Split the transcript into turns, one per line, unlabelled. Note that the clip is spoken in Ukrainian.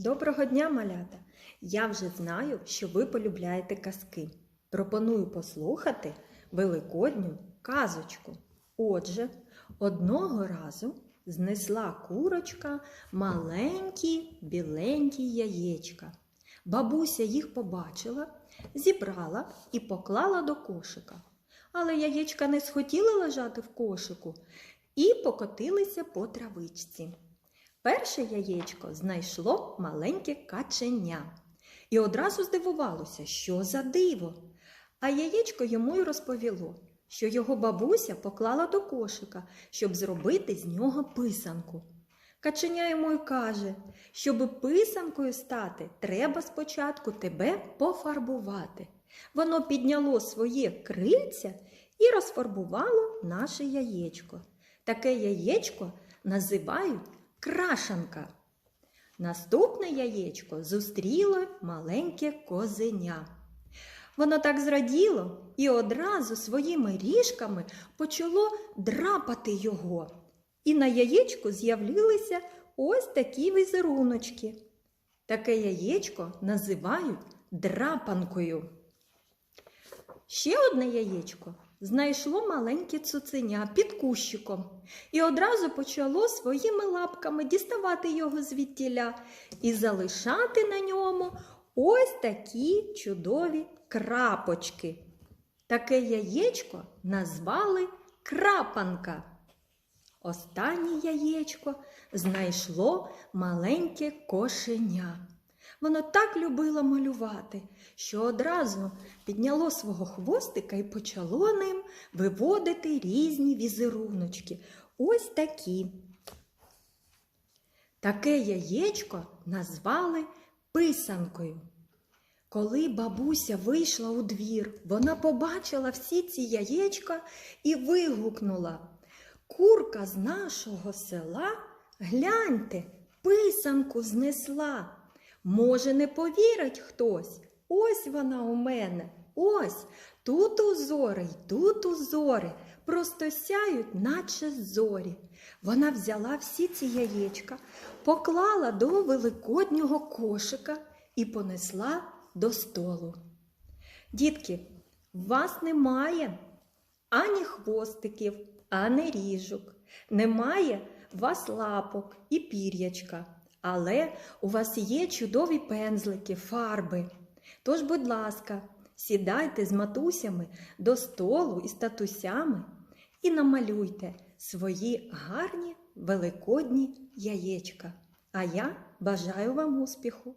Доброго дня, малята! Я вже знаю, що ви полюбляєте казки. Пропоную послухати великодню казочку. Отже, одного разу знесла курочка маленькі біленькі яєчка. Бабуся їх побачила, зібрала і поклала до кошика. Але яєчка не схотіли лежати в кошику і покотилися по травичці. Перше яєчко знайшло маленьке каченя і одразу здивувалося, що за диво. А яєчко йому й розповіло, що його бабуся поклала до кошика, щоб зробити з нього писанку. Каченя йому й каже, щоб писанкою стати, треба спочатку тебе пофарбувати. Воно підняло своє крильця і розфарбувало наше яєчко. Таке яєчко називають крашанка. Наступне яєчко зустріло маленьке козеня. Воно так зраділо і одразу своїми ріжками почало драпати його. І на яєчку з'явилися ось такі візеруночки. Таке яєчко називають драпанкою. Ще одне яєчко знайшло маленьке цуценя під кущиком і одразу почало своїми лапками діставати його звідтіля і залишати на ньому ось такі чудові крапочки. Таке яєчко назвали крапанка. Останнє яєчко знайшло маленьке кошеня. Воно так любило малювати, що одразу підняло свого хвостика і почало ним виводити різні візеруночки. Ось такі. Таке яєчко назвали писанкою. Коли бабуся вийшла у двір, вона побачила всі ці яєчка і вигукнула Курка з нашого села, гляньте, писанку знесла. Може, не повірить хтось. Ось вона у мене. Ось тут узори й тут узори, просто сяють, наче зорі. Вона взяла всі ці яєчка, поклала до великоднього кошика і понесла до столу. Дітки, в вас немає ані хвостиків, ані ріжок, немає вас лапок і пір'ячка. Але у вас є чудові пензлики, фарби. Тож, будь ласка, сідайте з матусями до столу і татусями і намалюйте свої гарні великодні яєчка. А я бажаю вам успіху!